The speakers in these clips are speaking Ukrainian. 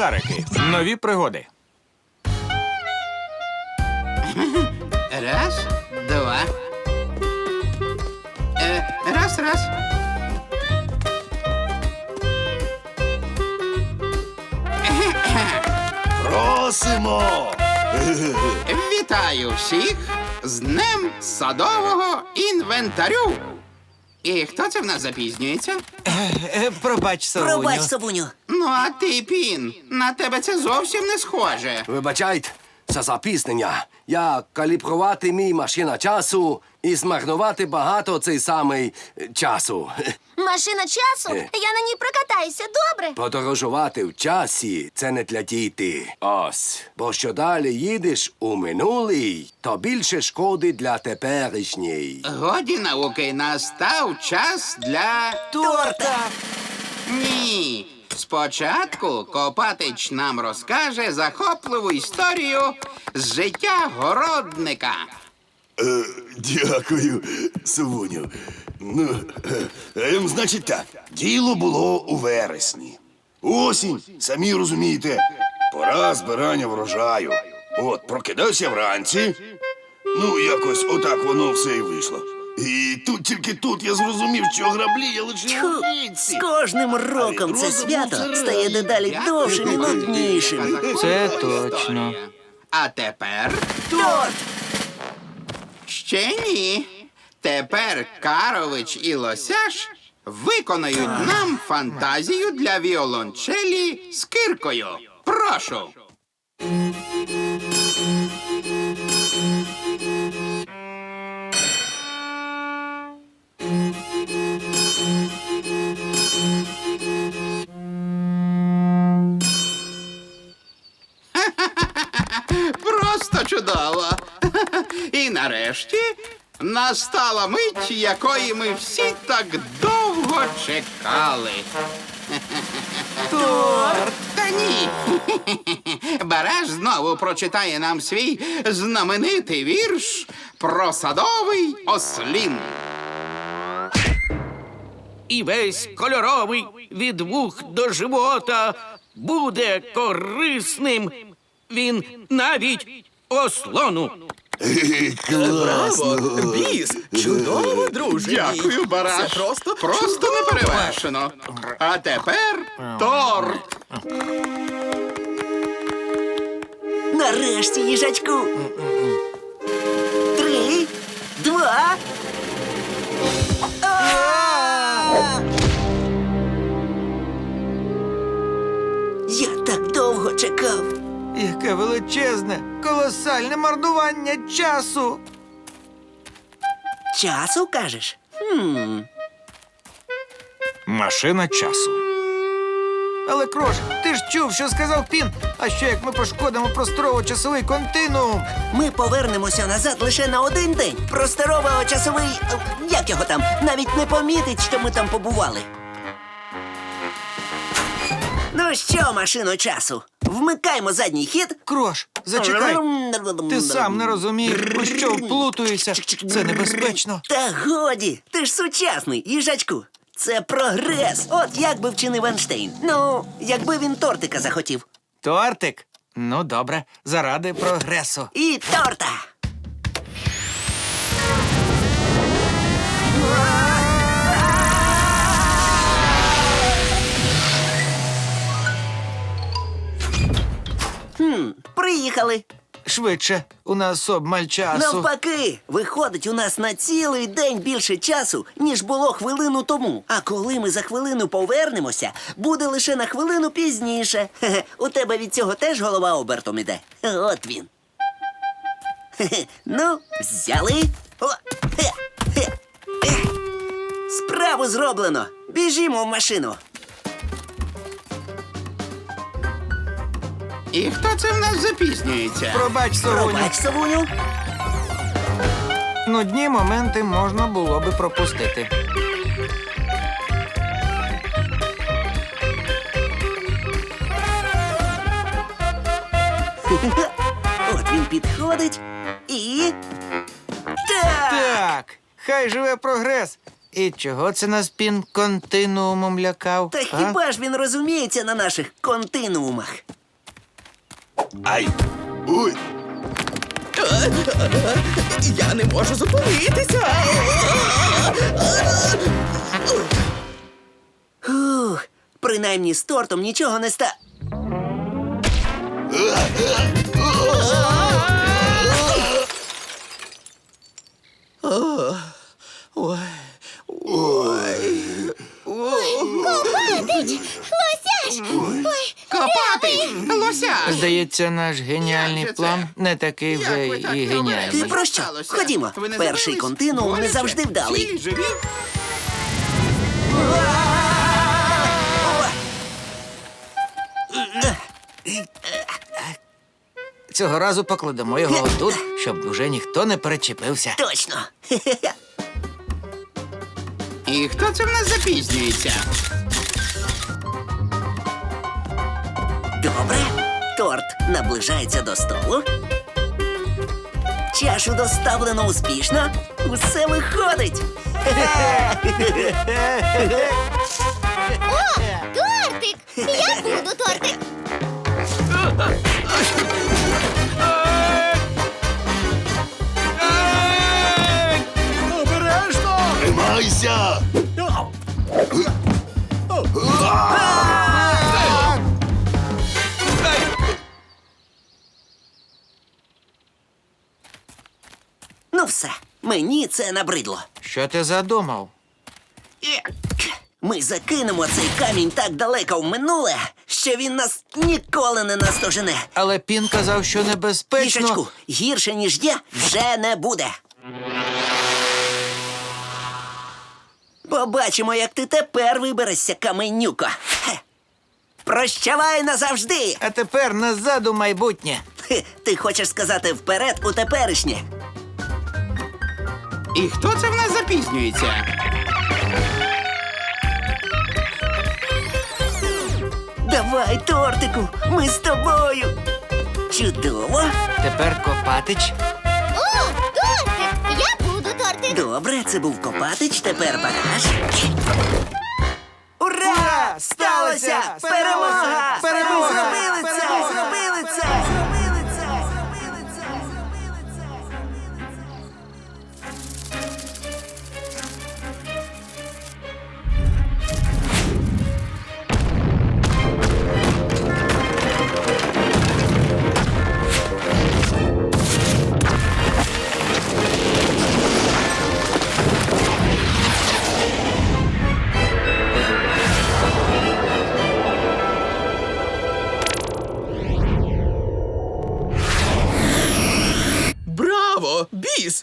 Смішарики. Нові пригоди. Раз, два. Е, раз, раз. Просимо! Вітаю всіх з Днем садового інвентарю. І хто це в нас запізнюється? Е, Пробач, Савуню. Пробач, Савуню. Ну, а ти, Пін, на тебе це зовсім не схоже. Вибачайте за запізнення. Я калібрувати мій машина часу і змарнувати багато цей самий е, часу. Машина часу? Е. Я на ній прокатаюся, добре? Подорожувати в часі це не для діти. Ось. Бо що далі їдеш у минулий, то більше шкоди для теперішньої. Годі науки настав час для. Торта. Ні. Спочатку Копатич нам розкаже захопливу історію з життя городника. Е, дякую, Савуню. Ну, е, ем, значить так, діло було у вересні. Осінь, самі розумієте, пора збирання врожаю. От, прокидався вранці. Ну, якось отак воно все і вийшло. І тут тільки тут я зрозумів, що граблі я лише Тьху, у віці. з кожним роком це свято стає дедалі довшим і нуднішим. Це точно. А тепер Торт! ще ні. Тепер Карович і Лосяш виконають нам фантазію для віолончелі з киркою. Прошу. Нарешті настала мить, якої ми всі так довго чекали. Торт! Та ні. Бараш знову прочитає нам свій знаменитий вірш про садовий ослін. і весь кольоровий від вух до живота буде корисним. Він навіть ослону. Класно. Біс, чудово, друже. Дякую, Бараш. Це просто, просто неперевершено. А тепер торт. Нарешті, їжачку. Три, два. А! Я так довго чекав. Яке величезне, колосальне марнування часу. Часу кажеш? Хм. Машина часу. Але Крош, ти ж чув, що сказав Пін. А що як ми пошкодимо просторово-часовий континуум? Ми повернемося назад лише на один день. Просторовий часовий. е, Як його там? Навіть не помітить, що ми там побували. Ну що, машино часу? Вмикаймо задній хід. Крош, зачекай. Ти сам не розумієш, у що вплутуєшся. Це небезпечно. Та годі, ти ж сучасний, їжачку. Це прогрес. От як би вчинив Ейнштейн. Ну, якби він тортика захотів. Тортик? Ну, добре, заради прогресу. І торта. Хм, приїхали. Швидше, у нас обмаль часу. Навпаки, виходить, у нас на цілий день більше часу, ніж було хвилину тому. А коли ми за хвилину повернемося, буде лише на хвилину пізніше. Хе-хе, у тебе від цього теж голова обертом іде. От він. Хе-хе, Ну, взяли. О, хе, хе. Справу зроблено. Біжімо в машину. І хто це в нас запізнюється? Пробач, Совуню. Пробач, Савуню. Нудні моменти можна було би пропустити. От він підходить і. Так! Так, хай живе прогрес. І чого це нас пін континуумом лякав? Та а? хіба ж він розуміється на наших континуумах? Ай! Ой! Я не можу зупинитися. Ух, принаймні з тортом нічого не ста. Копати! Лося! Здається, наш геніальний Як же це? план не такий Як вже ви так і геніальний. Ти про що? Сталося? Ходімо. Ви не Перший забились? континуум не Боляче? завжди вдалий. Живі? Цього разу покладемо його тут, щоб уже ніхто не перечепився. Точно. І хто це в нас запізнюється? Добре. Торт наближається до столу. Чашу доставлено успішно. Усе виходить. О, тортик! Я буду тортик! Це набридло. Що ти задумав? Ми закинемо цей камінь так далеко в минуле, що він нас ніколи не наздожене. Але пін казав, що небезпечно. Їжачку, гірше, ніж є, вже не буде. Побачимо, як ти тепер виберешся, каменюко. Хе. Прощавай назавжди. А тепер назад у майбутнє. Хе, Ти хочеш сказати вперед у теперішнє. І хто це в нас запізнюється? Давай, тортику, ми з тобою. Чудово. Тепер Копатич. О, тортик! Я буду тортик! Добре, це був Копатич, тепер багаж. Ура! Сталося! Перемога!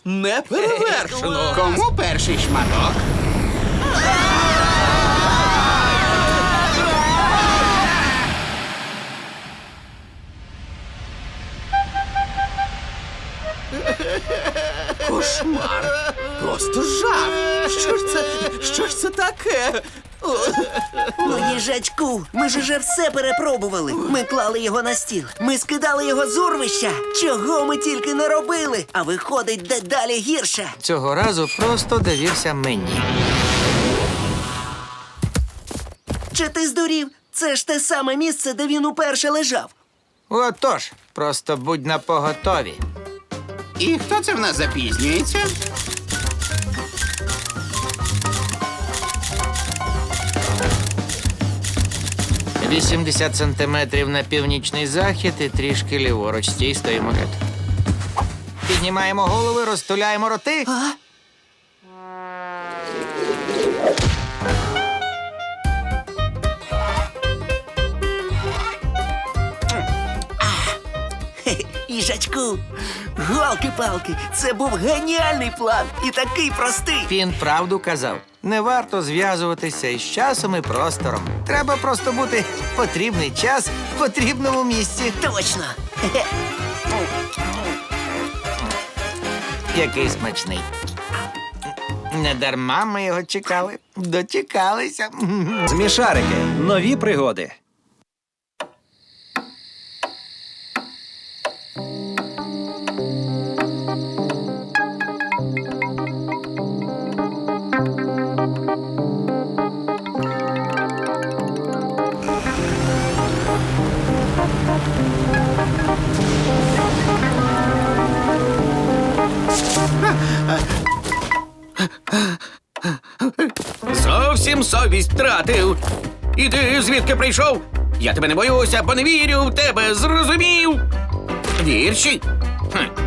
Не перевершено! Кому перший шматок? Їжачку, ми ж уже все перепробували. Ми клали його на стіл. Ми скидали його з урвища. Чого ми тільки не робили? А виходить дедалі гірше. Цього разу просто довівся мені. Чи ти здурів? Це ж те саме місце, де він уперше лежав. Отож, просто будь на поготові. І хто це в нас запізнюється? — 80 сантиметрів на північний захід і трішки ліворуч. Стій, стоїмо ряд. Піднімаємо голови, розтуляємо роти. А? Їжачку, галки-палки, це був геніальний план і такий простий. Пін правду казав. Не варто зв'язуватися із часом і простором. Треба просто бути в потрібний час в потрібному місці. Точно. Хе-хе. Який смачний. Не дарма ми його чекали. Дочекалися. Змішарики. Нові пригоди. Совість втратив. Іди, звідки прийшов? Я тебе не боюся, бо не вірю в тебе, зрозумів? Вірші? Хм.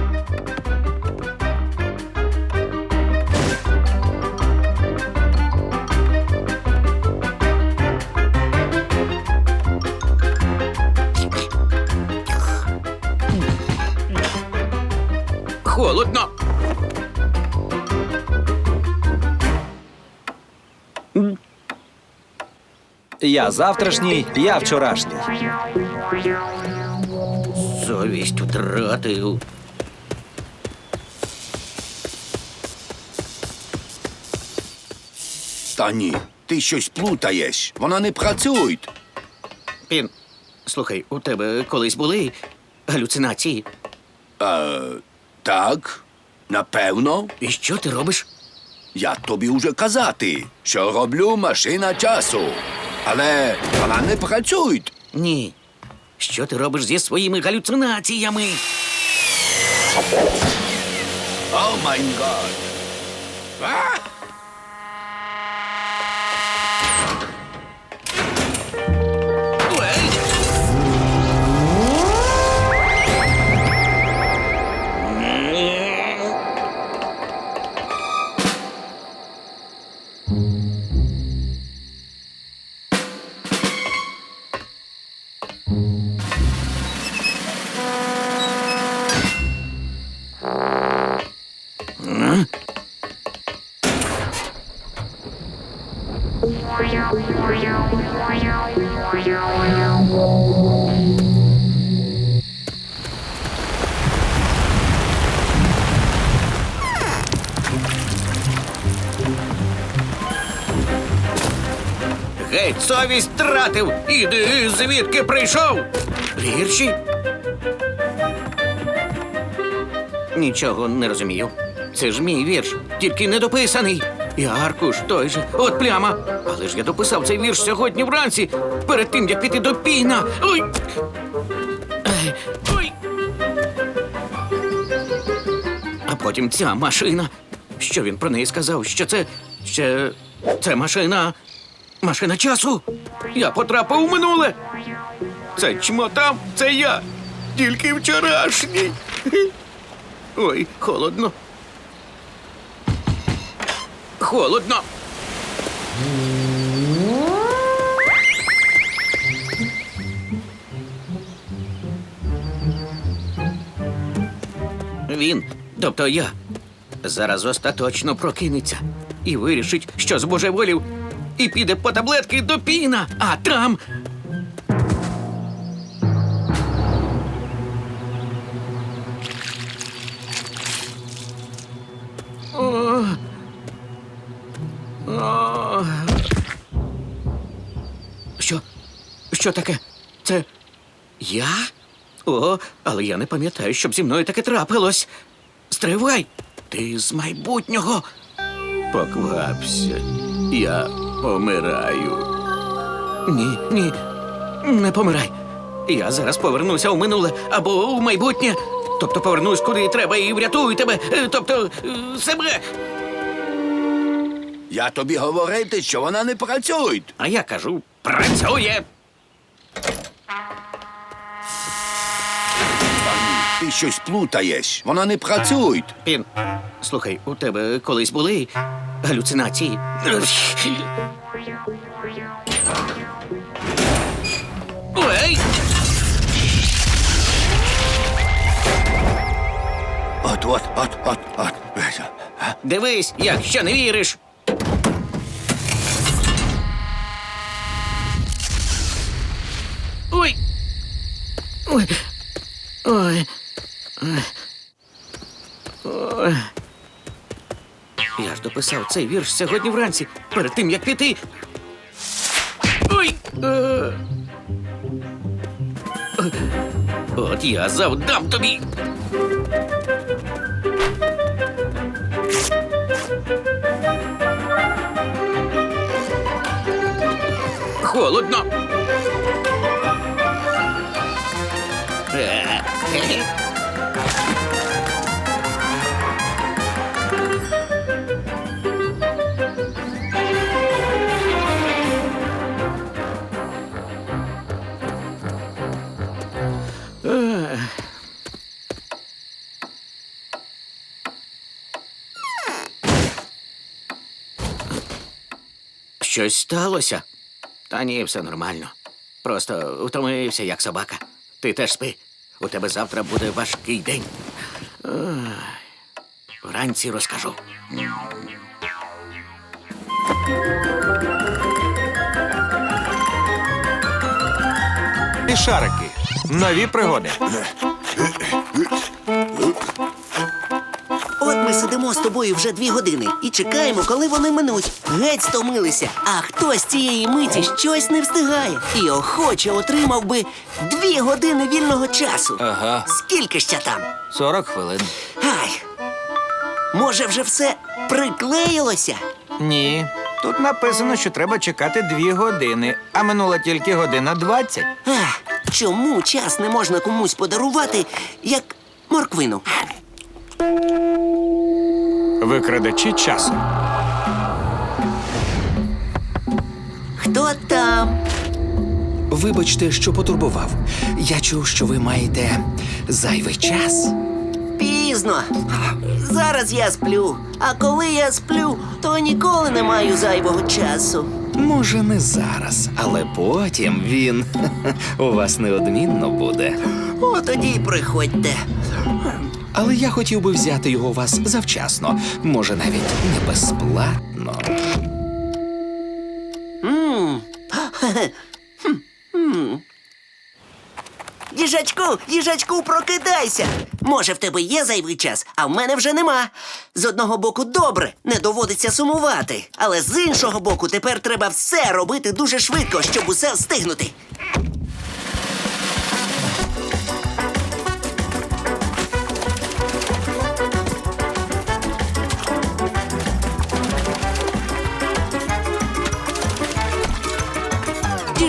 Я завтрашній, я вчорашній. Совість втратив. Та ні, ти щось плутаєш. Вона не працює. Пін, слухай, у тебе колись були галюцинації. Так, напевно, І що ти робиш? я тобі уже казати, що роблю машина часу. Але вона не працює. Ні. Що ти робиш зі своїми галюцинаціями? О май гад. Совість втратив! Іди, звідки прийшов? Вірші? Нічого не розумію. Це ж мій вірш, тільки недописаний. І аркуш той же, от пляма. Але ж я дописав цей вірш сьогодні вранці, перед тим, як піти до піна. Ой! Ой! А потім ця машина. Що він про неї сказав? Що це. Ще. Це машина. Машина часу. Я потрапив у минуле. Це чмота, це я. Тільки вчорашній. Ой, холодно. Холодно. Він, тобто я, зараз остаточно прокинеться і вирішить, що збожеволів, і піде по таблетки до піна, а там. Що? Що таке? Це я? О, але я не пам'ятаю, щоб зі мною таке трапилось. Стривай! Ти з майбутнього. Поквапся. Я помираю. Ні, ні, не помирай. Я зараз повернуся у минуле або у майбутнє. Тобто повернусь куди треба і врятую тебе. е, Тобто е, себе. Я тобі говорити, що вона не працює. А я кажу, працює. Ти щось плутаєш. Вона не працює. Пін, слухай, у тебе колись були галюцинації? Ой! От, от, от, от, от. Дивись, якщо не віриш. Ой. Ой. Ой. Ой. Я цей вірш сьогодні вранці, перед тим, як піти. Ой. Е. От я завдам тобі. Холодно. Е, е. Щось сталося? Та ні, все нормально. Просто втомився, як собака. Ти теж спи. У тебе завтра буде важкий день. Вранці розкажу. Шарики. Нові пригоди. Сидимо з тобою вже дві години і чекаємо, коли вони минуть. Геть стомилися. А хтось цієї миті щось не встигає. І охоче отримав би дві години вільного часу. Ага. Скільки ще там? 40 хвилин. Ай. Може, вже все приклеїлося? Ні. Тут написано, що треба чекати дві години, а минула тільки година 20. Ах, чому час не можна комусь подарувати, як морквину? Викрадачі часу. Хто там? Вибачте, що потурбував. Я чув, що ви маєте зайвий час. Пізно. Зараз я сплю. А коли я сплю, то ніколи не маю зайвого часу. Може, не зараз, але потім він у вас неодмінно буде. О, тоді й приходьте. Але я хотів би взяти його у вас завчасно, може, навіть не безплатно. Їжачку, їжачку, прокидайся. Може, в тебе є зайвий час, а в мене вже нема. З одного боку, добре, не доводиться сумувати. Але з іншого боку, тепер треба все робити дуже швидко, щоб усе встигнути.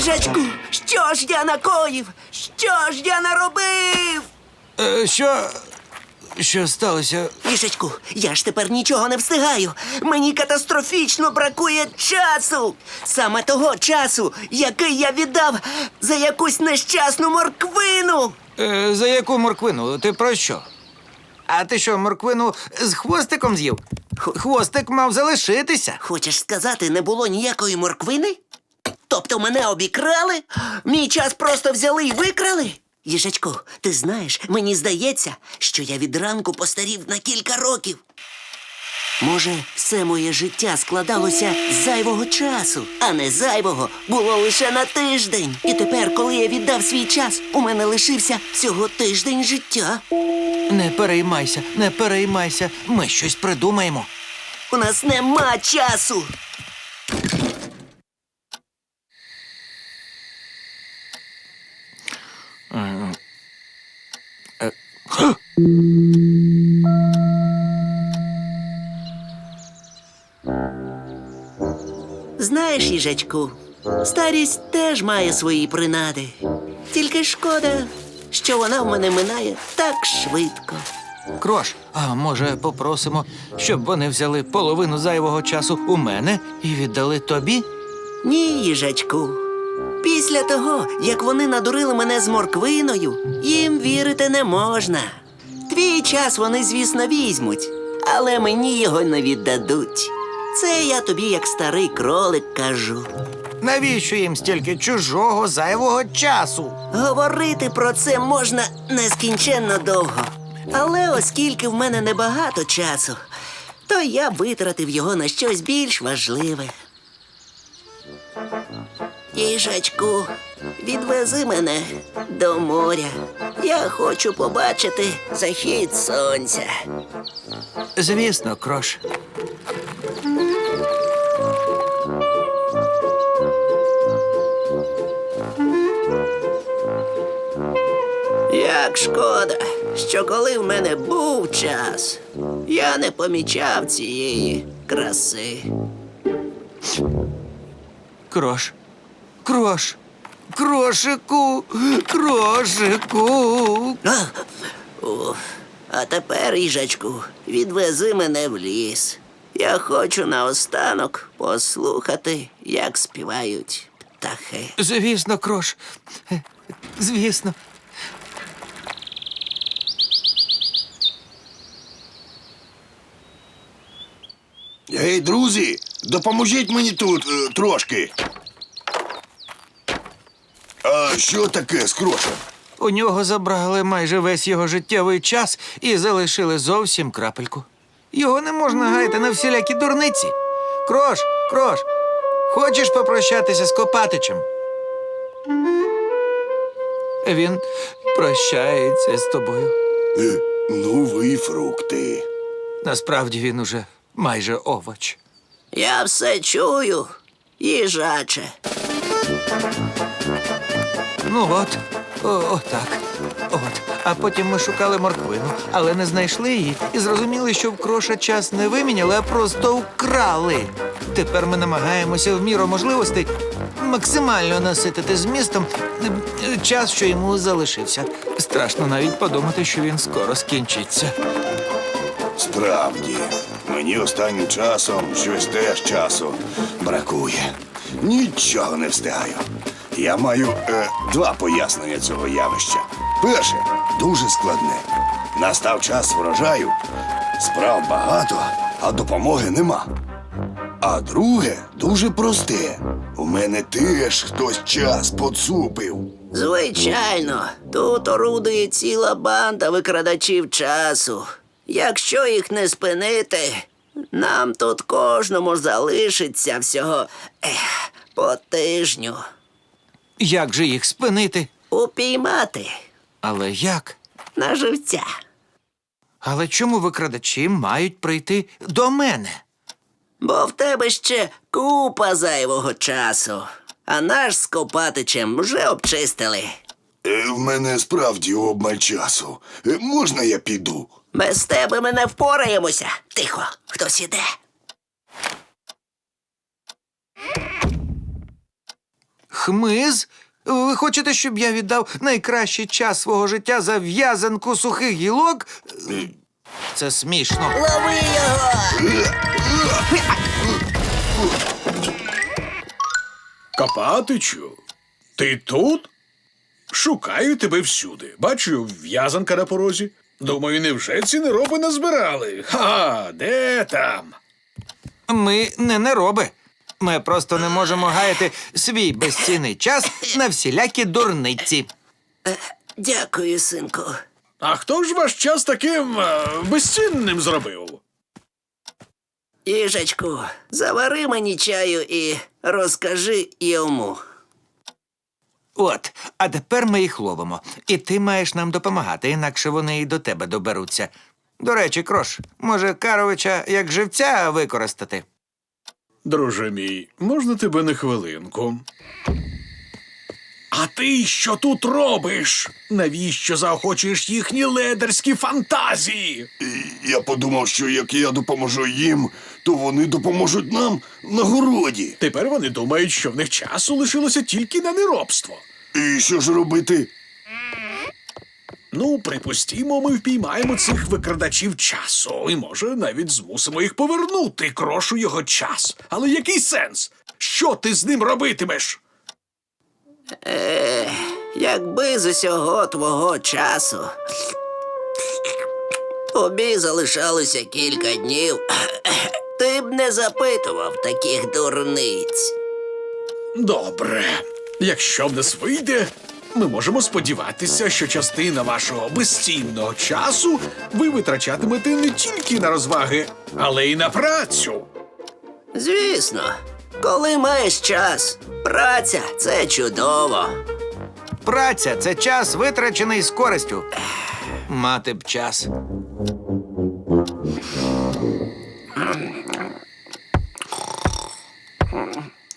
Їжачку, що ж я накоїв? Що ж я наробив? Е, що. Що сталося? Їжачку, я ж тепер нічого не встигаю. Мені катастрофічно бракує часу. Саме того часу, який я віддав за якусь нещасну морквину. Е, за яку морквину? Ти про що? А ти що, морквину з хвостиком з'їв? Хвостик мав залишитися. Хочеш сказати, не було ніякої морквини? Тобто мене обікрали? Мій час просто взяли і викрали? Їжачку, ти знаєш, мені здається, що я від ранку постарів на кілька років. Може, все моє життя складалося з зайвого часу, а не зайвого було лише на тиждень. І тепер, коли я віддав свій час, у мене лишився всього тиждень життя. Не переймайся, не переймайся. Ми щось придумаємо. У нас нема часу. Знаєш, їжачку, старість теж має свої принади. Тільки шкода, що вона в мене минає так швидко. Крош, а може попросимо, щоб вони взяли половину зайвого часу у мене і віддали тобі? Ні, їжачку. Після того, як вони надурили мене з морквиною, їм вірити не можна. Твій час вони, звісно, візьмуть, але мені його не віддадуть. Це я тобі, як старий кролик, кажу. Навіщо їм стільки чужого зайвого часу? Говорити про це можна нескінченно довго. Але оскільки в мене небагато часу, то я витратив його на щось більш важливе. Їжачку, відвези мене до моря. Я хочу побачити захід сонця. Звісно, крош. Як шкода, що коли в мене був час, я не помічав цієї краси. Крош. Крош. Крошику. Крошику. А, уф. а тепер, їжачку, відвези мене в ліс. Я хочу наостанок послухати, як співають птахи. Звісно, крош. Звісно. Гей, друзі, допоможіть мені тут е, трошки. А що таке з крошем? У нього забрали майже весь його життєвий час і залишили зовсім крапельку. Його не можна гаяти на всілякі дурниці. Крош, крош, хочеш попрощатися з Копатичем? Він прощається з тобою. Е, ну ви фрукти. Насправді він уже майже овоч. Я все чую, їжаче. Ну от, отак. От. А потім ми шукали морквину, але не знайшли її і зрозуміли, що в кроша час не виміняли, а просто вкрали. Тепер ми намагаємося в міру можливостей максимально наситити змістом е, е, час, що йому залишився. Страшно навіть подумати, що він скоро скінчиться. Справді, мені останнім часом щось теж часу бракує. Нічого не встигаю. Я маю е, два пояснення цього явища. Перше дуже складне. Настав час врожаю, справ багато, а допомоги нема. А друге дуже просте. У мене теж хтось час поцупив. Звичайно, тут орудує ціла банда викрадачів часу. Якщо їх не спинити, нам тут кожному залишиться всього ех, по тижню. Як же їх спинити? Упіймати Але як? на живця. Але чому викрадачі мають прийти до мене? Бо в тебе ще купа зайвого часу. А наш з Копатичем вже обчистили. Е, в мене справді обмаль часу. Е, можна я піду? Без тебе ми не впораємося. Тихо, хтось іде. Хмиз? Ви хочете, щоб я віддав найкращий час свого життя за в'язанку сухих гілок? Це смішно. Лови його! Копатичу, ти тут? Шукаю тебе всюди. Бачу, в'язанка на порозі. Думаю, невже ці нероби назбирали? Ха, де там? Ми не нероби. Ми просто не можемо гаяти свій безцінний час на всілякі дурниці. Дякую, синку. А хто ж ваш час таким е, безцінним зробив? Їжачку, завари мені чаю і розкажи йому. От, а тепер ми їх ловимо. І ти маєш нам допомагати, інакше вони і до тебе доберуться. До речі, Крош, може, Каровича як живця використати? Друже мій, можна тебе на хвилинку? А ти що тут робиш? Навіщо заохочуєш їхні ледерські фантазії? Я подумав, що як я допоможу їм, то вони допоможуть нам на городі. Тепер вони думають, що в них часу лишилося тільки на неробство. І що ж робити? Ну, припустімо, ми впіймаємо цих викрадачів часу, і може навіть змусимо їх повернути крошу його час. Але який сенс? Що ти з ним робитимеш? Якби з усього твого часу. Тобі залишалося кілька днів. Ти б не запитував таких дурниць. Добре. Якщо в нас вийде, ми можемо сподіватися, що частина вашого безцінного часу ви витрачатимете не тільки на розваги, але й на працю. Звісно, коли маєш час, праця це чудово. Праця це час, витрачений з користю. Мати б час.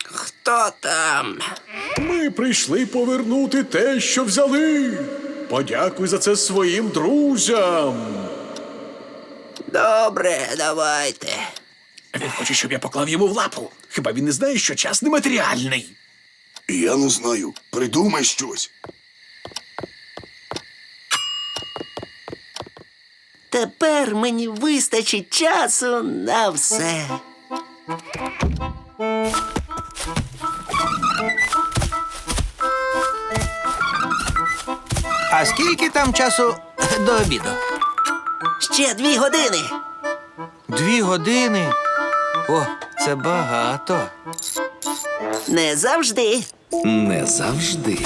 Хто там? Ми прийшли повернути те, що взяли. Подякуй за це своїм друзям. Добре, давайте. Він хоче, щоб я поклав йому в лапу. Хіба він не знає, що час нематеріальний? Я не знаю. Придумай щось. Тепер мені вистачить часу на все. Скільки там часу до обіду? Ще дві години. Дві години. О, це багато. Не завжди. Не завжди.